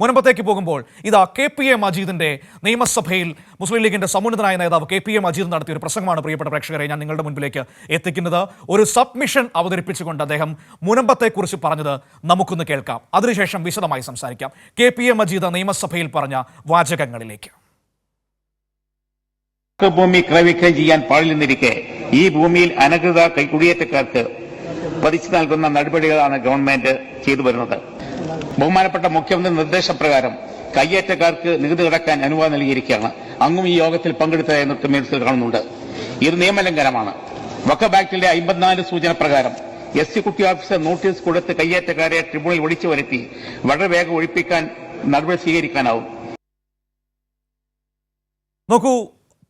മുൻപത്തേക്ക് പോകുമ്പോൾ ഇതാ K P A മജീദിന്റെ നിയമസഭയിൽ മുസ്ലിം ലീഗിന്റെ സമുന്നതനായ നേതാവ് കെ പി എ മജീദ് നടത്തിയ ഒരു പ്രസംഗമാണ്. പ്രിയപ്പെട്ട പ്രേക്ഷകരെ ഞാൻ നിങ്ങളുടെ മുൻപിലേക്ക് എത്തിക്കുന്നത് ഒരു സബ്മിഷൻ അവതരിപ്പിച്ചുകൊണ്ട് അദ്ദേഹം മുനമ്പത്തെക്കുറിച്ച് പറഞ്ഞത് നമുക്കൊന്ന് കേൾക്കാം. അതിനുശേഷം വിശദമായി സംസാരിക്കാം. കെ പി എ മജീദ് നിയമസഭയിൽ പറഞ്ഞ വാചകങ്ങളിലേക്ക്. ഭൂമി ക്രയവിക്രയം ചെയ്യാൻ പാടില്ലെന്നിരിക്കെ ഈ ഭൂമിയിൽ അനധികൃത കൈക്കുടിയേറ്റക്കാർക്ക് പതിച്ചു നൽകുന്ന നടപടികളാണ് ഗവൺമെന്റ് ചെയ്തു വരുന്നത്. ബഹുമാനപ്പെട്ട മുഖ്യമന്ത്രി നിർദ്ദേശപ്രകാരം കയ്യേറ്റക്കാർക്ക് നികുതി അടക്കാൻ അനുവാദം നൽകിയിരിക്കുകയാണ്. അങ്ങും ഈ യോഗത്തിൽ പങ്കെടുത്തതായി നൃത്തമേൽസിൽ കാണുന്നുണ്ട്. ഇത് നിയമലംഘനമാണ്. വക്കഫ് ആക്ടിന്റെ അമ്പത്തിനാല് സൂചന പ്രകാരം എസ് സി കുട്ടി ഓഫീസർ നോട്ടീസ് കൊടുത്ത് കയ്യേറ്റക്കാരെ ട്രിബ്യൂണൽ വിളിച്ചു വരുത്തി വളരെ വേഗം ഒഴിപ്പിക്കാൻ നടപടി സ്വീകരിക്കാനാവും. നോക്കൂ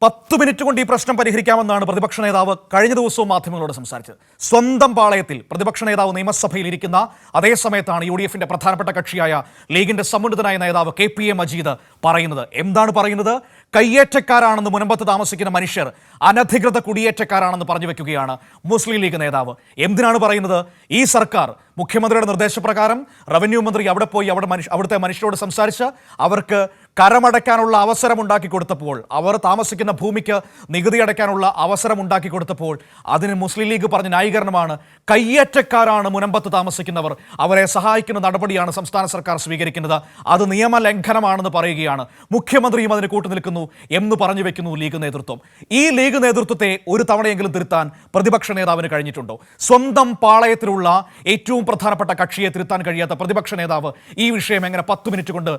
പത്ത് മിനിറ്റ് കൊണ്ട് ഈ പ്രശ്നം പരിഹരിക്കാമെന്നാണ് പ്രതിപക്ഷ നേതാവ് കഴിഞ്ഞ ദിവസവും മാധ്യമങ്ങളോട് സംസാരിച്ചത്. സ്വന്തം പാളയത്തിൽ പ്രതിപക്ഷ നേതാവ് നിയമസഭയിൽ ഇരിക്കുന്ന അതേ സമയത്താണ് യു ഡി എഫിന്റെ പ്രധാനപ്പെട്ട കക്ഷിയായ ലീഗിന്റെ സമുന്നതനായ നേതാവ് കെ പി എ മജീദ് പറയുന്നത്. എന്താണ് പറയുന്നത്? കയ്യേറ്റക്കാരാണെന്ന് മുനമ്പത്ത് താമസിക്കുന്ന മനുഷ്യർ അനധികൃത കുടിയേറ്റക്കാരാണെന്ന് പറഞ്ഞു വെക്കുകയാണ് മുസ്ലിം ലീഗ് നേതാവ്. എന്തിനാണ് പറയുന്നത്? ഈ സർക്കാർ മുഖ്യമന്ത്രിയുടെ നിർദ്ദേശപ്രകാരം റവന്യൂ മന്ത്രി അവിടെ പോയി അവിടെ മനുഷ്യ അവിടുത്തെ മനുഷ്യരോട് സംസാരിച്ച് അവർക്ക് കരമടയ്ക്കാനുള്ള അവസരം ഉണ്ടാക്കി കൊടുത്തപ്പോൾ അവർ താമസിക്കുന്ന ഭൂമിക്ക് നികുതി അടയ്ക്കാനുള്ള അവസരം ഉണ്ടാക്കി കൊടുത്തപ്പോൾ അതിന് മുസ്ലിം ലീഗ് പറഞ്ഞ ന്യായീകരണമാണ് കയ്യേറ്റക്കാരാണ് മുനമ്പത്ത് താമസിക്കുന്നവർ. അവരെ സഹായിക്കുന്ന നടപടിയാണ് സംസ്ഥാന സർക്കാർ സ്വീകരിക്കുന്നത്. അത് നിയമലംഘനമാണെന്ന് പറയുകയാണ്. മുഖ്യമന്ത്രിയും അതിന് കൂട്ടുനിൽക്കുന്നു എന്ന് പറഞ്ഞു വെക്കുന്നു ലീഗ് നേതൃത്വം. ഈ ലീഗ് നേതൃത്വത്തെ ഒരു തവണയെങ്കിലും തിരുത്താൻ പ്രതിപക്ഷ നേതാവിന് കഴിഞ്ഞിട്ടുണ്ടോ? സ്വന്തം പാളയത്തിലുള്ള ഏറ്റവും പ്രധാനപ്പെട്ട കക്ഷിയെ തിരുത്താൻ കഴിയാത്ത പ്രതിപക്ഷ നേതാവ് ഈ വിഷയം എങ്ങനെ പത്ത് മിനിറ്റ് കൊണ്ട്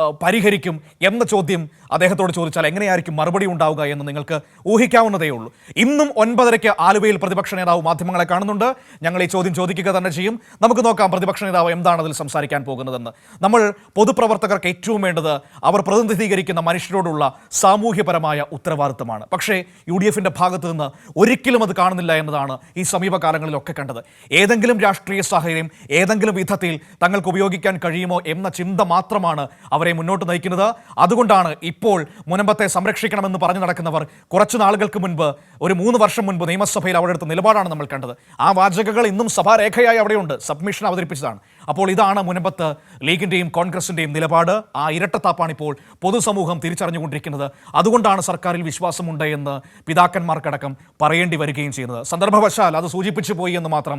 പരിഹരിക്കും എന്ന ചോദ്യം അദ്ദേഹത്തോട് ചോദിച്ചാൽ എങ്ങനെയായിരിക്കും മറുപടി ഉണ്ടാവുക എന്ന് നിങ്ങൾക്ക് ഊഹിക്കാവുന്നതേ ഉള്ളൂ. ഇന്നും ഒൻപതരയ്ക്ക് ആലുവയിൽ പ്രതിപക്ഷ നേതാവ് മാധ്യമങ്ങളെ കാണുന്നുണ്ട്. ഞങ്ങൾ ഈ ചോദ്യം ചോദിക്കുക തന്നെ ചെയ്യും. നമുക്ക് നോക്കാം പ്രതിപക്ഷ നേതാവ് എന്താണ് അതിൽ സംസാരിക്കാൻ പോകുന്നതെന്ന്. നമ്മൾ പൊതുപ്രവർത്തകർക്ക് ഏറ്റവും വേണ്ടത് അവർ പ്രതിനിധീകരിക്കുന്ന മനുഷ്യരോടുള്ള സാമൂഹ്യപരമായ ഉത്തരവാദിത്തമാണ്. പക്ഷേ യു ഡി എഫിന്റെ ഭാഗത്ത് നിന്ന് ഒരിക്കലും അത് കാണുന്നില്ല എന്നതാണ് ഈ സമീപകാലങ്ങളിലൊക്കെ കണ്ടത്. ഏതെങ്കിലും രാഷ്ട്രീയ സാഹചര്യം ഏതെങ്കിലും വിധത്തിൽ തങ്ങൾക്ക് ഉപയോഗിക്കാൻ കഴിയുമോ എന്ന ചിന്ത മാത്രമാണ് അവരെ മുന്നോട്ട് നയിക്കുന്നത്. അതുകൊണ്ടാണ് ഇപ്പോൾ മുനമ്പത്തെ സംരക്ഷിക്കണമെന്ന് പറഞ്ഞു നടക്കുന്നവർ കുറച്ചു നാളുകൾക്ക് മുൻപ് ഒരു മൂന്ന് വർഷം മുൻപ് നിയമസഭയിൽ അവിടെ എടുത്ത നിലപാടാണ് നമ്മൾ കണ്ടത്. ആ വാചകങ്ങൾ ഇന്നും സഭാരേഖയായി അവിടെയുണ്ട്. സബ്മിഷൻ അവതരിപ്പിച്ചതാണ്. അപ്പോൾ ഇതാണ് മുനമ്പത്ത് ലീഗിന്റെയും കോൺഗ്രസിന്റെയും നിലപാട്. ആ ഇരട്ടത്താപ്പാണ് ഇപ്പോൾ പൊതുസമൂഹം തിരിച്ചറിഞ്ഞുകൊണ്ടിരിക്കുന്നത്. അതുകൊണ്ടാണ് സർക്കാരിൽ വിശ്വാസമുണ്ട് എന്ന് പിതാക്കന്മാർക്കടക്കം പറയേണ്ടി വരികയും ചെയ്യുന്നത്. സന്ദർഭവശാൽ അത് സൂചിപ്പിച്ചു പോയി എന്ന് മാത്രം